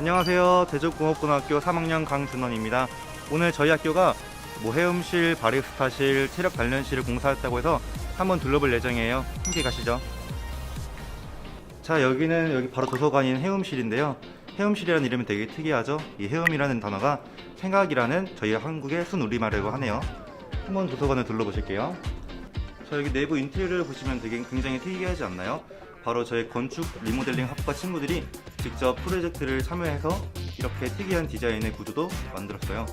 안녕하세요. 대전공업고등학교 3학년 강준원입니다. 오늘 저희 학교가 뭐 해음실, 바리스타실, 체력 단련실을 공사했다고 해서 한번 둘러볼 예정이에요. 함께 가시죠. 자, 여기는 여기 바로 도서관인 해음실인데요. 해음실이라는 이름이 되게 특이하죠. 이 해음이라는 단어가 생각이라는 저희 한국의 순우리말이라고 하네요. 한번 도서관을 둘러보실게요. 자, 여기 내부 인테리어를 보시면 되게 굉장히 특이하지 않나요? 바로 저희 건축 리모델링 학과 친구들이 직접 프로젝트를 참여해서 이렇게 특이한 디자인의 구조도 만들었어요.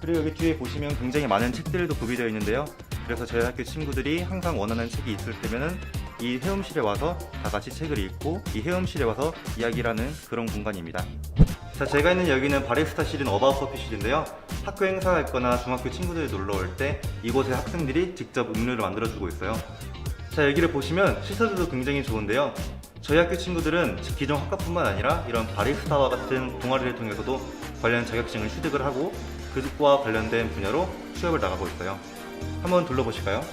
그리고 여기 뒤에 보시면 굉장히 많은 책들도 구비되어 있는데요. 그래서 저희 학교 친구들이 항상 원하는 책이 있을 때면은 이 헤엄실에 와서 다 같이 책을 읽고 이 헤엄실에 와서 이야기를 하는 그런 공간입니다. 자, 제가 있는 여기는 바리스타실인 어바웃 커피실인데요. 학교 행사가 있거나 중학교 친구들이 놀러 올 때 이곳에 학생들이 직접 음료를 만들어주고 있어요. 자, 여기를 보시면 시설들도 굉장히 좋은데요. 저희 학교 친구들은 기존 학과뿐만 아니라 이런 바리스타와 같은 동아리를 통해서도 관련 자격증을 취득을 하고 그것과 관련된 분야로 취업을 나가고 있어요. 한번 둘러보실까요?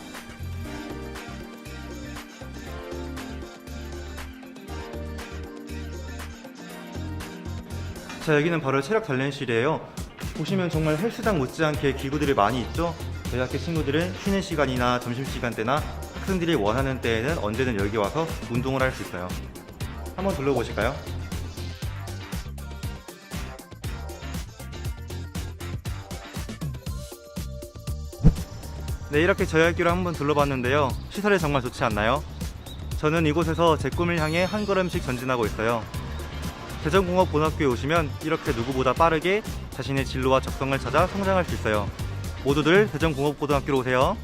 자 여기는 바로 체력 단련실이에요. 보시면 정말 헬스장 못지않게 기구들이 많이 있죠. 저희 학교 친구들은 쉬는 시간이나 점심 시간 때나 학생들이 원하는 때에는 언제든 여기 와서 운동을 할 수 있어요. 한번 둘러보실까요? 네 이렇게 저희 학교를 한번 둘러봤는데요. 시설이 정말 좋지 않나요? 저는 이곳에서 제 꿈을 향해 한 걸음씩 전진하고 있어요. 대전공업고등학교에 오시면 이렇게 누구보다 빠르게 자신의 진로와 적성을 찾아 성장할 수 있어요. 모두들 대전공업고등학교로 오세요.